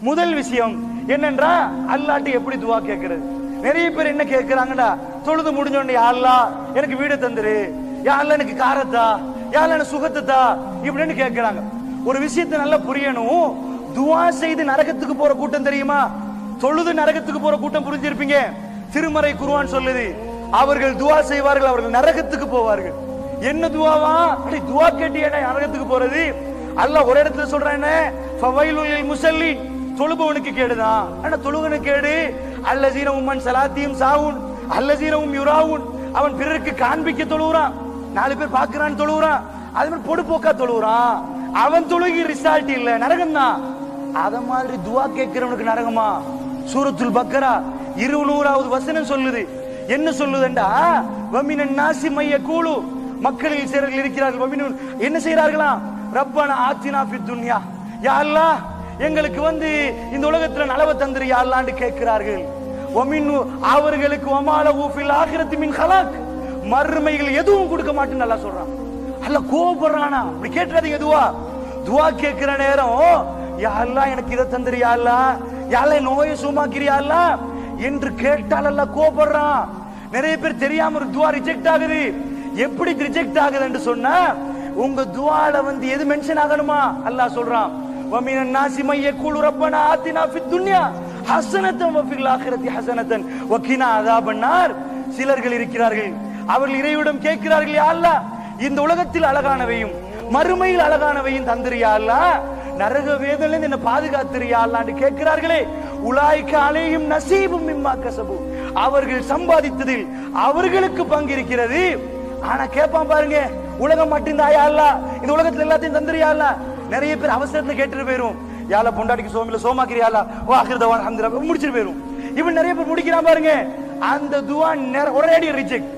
முதல் விஷயம் என்னன்றா அல்லாட்டி எப்படி துவா கேட்கறது நிறைய பேர் என்ன கேட்கிறாங்கடா தொழுது முடிஞ்சோடனே யாழ்லா எனக்கு வீடு தந்துரு. யாழ்ல எனக்கு காரத்தா யாழ்ல எனக்கு சுகத்தா இப்படின்னு கேட்கிறாங்க ஒரு விஷயத்தை நல்லா புரியணும். துவா செய்து நரகத்துக்கு போற கூட்டம் தெரியுமா? தொழுது நரகத்துக்கு போற கூட்டம் புரிஞ்சிருப்பீங்க. திருமறை குருவான் சொல்லுது அவர்கள் துவா செய்வார்கள் அவர்கள் நரகத்துக்கு போவார்கள். என்ன துவாவா? அப்படி துவா கேட்டியடா நரகத்துக்கு போறது? அல்ல ஒரு இடத்துல சொல்றேன் முசல்லி. தொழுபவனுக்கு கேடுதான் ஆனா தொழுகனு கேடு? அல்லசீன உம்மன் சலாத்தியும் சாவுன் அல்லசீனவும் யுராவுன். அவன் பிறருக்கு காண்பிக்க தொழுகிறான் நாலு பேர் பாக்குறான் தொழுகிறான் அது மாதிரி பொடுப்போக்கா தொழுகிறான் அவன் தொழுகி ரிசால்ட் இல்ல நரகம் தான் அத மாதிரி துவா கேட்கிறவனுக்கு நரகமா? சூரத்துல் பக்கரா இருநூறாவது வசனம் சொல்லுது. என்ன சொல்லுதுண்டா? வமினன் நாசி மைய கூழு மக்களில் சிலர்கள் இருக்கிறார்கள். வமினன் என்ன செய்யறார்களா ரப்பான ஆத்தினா ஃபித் துன்யா. யா அல்லாஹ் எங்களுக்கு வந்து இந்த உலகத்துல நலவ தந்திரி யா கேட்கிறார்கள்? அவர்களுக்கு ஒமால ஊஃபில் ஆகிரத்து மின் ஹலாக். மறுமைகள் எதுவும் கொடுக்க மாட்டேன்னு நல்லா சொல்றான். அல்ல கோபப்படுறானா அப்படி கேட்டுறாதீங்க துவா துவா கேட்கிற நேரம் யா எனக்கு இதை தந்துரு யா அல்லாஹ். என் நோயை சுமாக்கிறியா அல்லாஹ். என்று கேட்டால் அல்ல கோபப்படுறான் நிறைய பேர் தெரியாம ஒரு துவா ரிஜெக்ட் ஆகுது. எப்படி ரிஜெக்ட் ஆகுதுன்னு சொன்னா உங்க துவால வந்து எது மென்ஷன் ஆகணுமா? அல்லாஹ் சொல்றான். ومن الناس من يقول ربنا آتنا في الدنيا حسنة وفي الآخرة حسنة وقنا عذاب النار சிலர்கள் இருக்கிறார்கள் அவர்கள் இறைவிடம் கேட்கிறார்கள் யா அல்லாஹ் இந்த உலகத்தில் அழகானவையும் மறுமையில் அழகானவையும் தந்திரியா அல்லாஹ் நரக வேதனை என்ன பாதுகாத்திரியா அல்லான்னு கேட்கிறார்களே உலாய்க்க அலையும் நசீபும் மிம்மா கசபு அவர்கள் சம்பாதித்ததில் அவர்களுக்கு பங்கு இருக்கிறது ஆனா கேட்பான் பாருங்க உலகம் மட்டும்தான் யா அல்லாஹ் இந்த உலகத்துல எல்லாத்தையும் தந்திரியா அல்லாஹ் நிறைய பேர் அவசரத்துல கேட்டுட்டு போயிரும். யால பொண்டாட்டிக்கு சோமில சோமாக்கிறியாலா ஓ அகிர்தவான் ஹம்துரா முடிச்சிட்டு போயிரும். இவன் நிறைய பேர் முடிக்கிறான் பாருங்க. அந்த துவா ஒரே ஒரேடி ரிஜெக்ட்